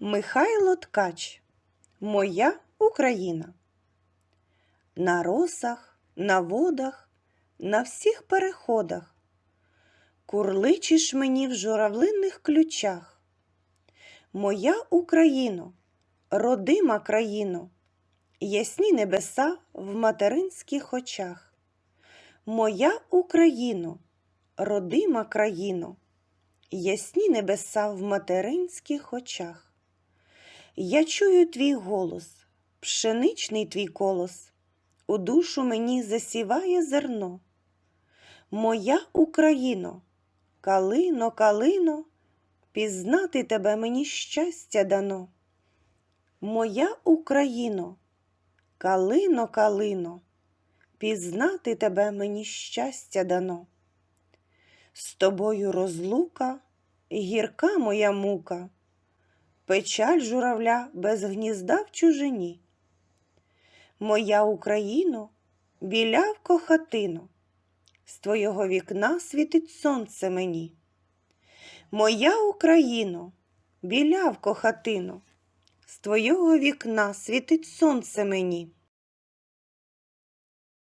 Михайло Ткач Моя Україна. На росах, на водах, на всіх переходах Курличиш мені в журавлинних ключах. Моя Україно, родима країно, Ясні небеса в материнських очах. Моя Україно, родима країно, Ясні небеса в материнських очах. Я чую твій голос, пшеничний твій колос, у душу мені засіває зерно. Моя Україно, калино, калино, пізнати тебе мені щастя дано. Моя Україно, калино, калино, пізнати тебе мені щастя дано. З тобою розлука, гірка моя мука, печаль журавля без гнізда в чужині. Моя Україно, білявко хатино, з твого вікна світить сонце мені. Моя Україно, білявко хатино, з твого вікна світить сонце мені.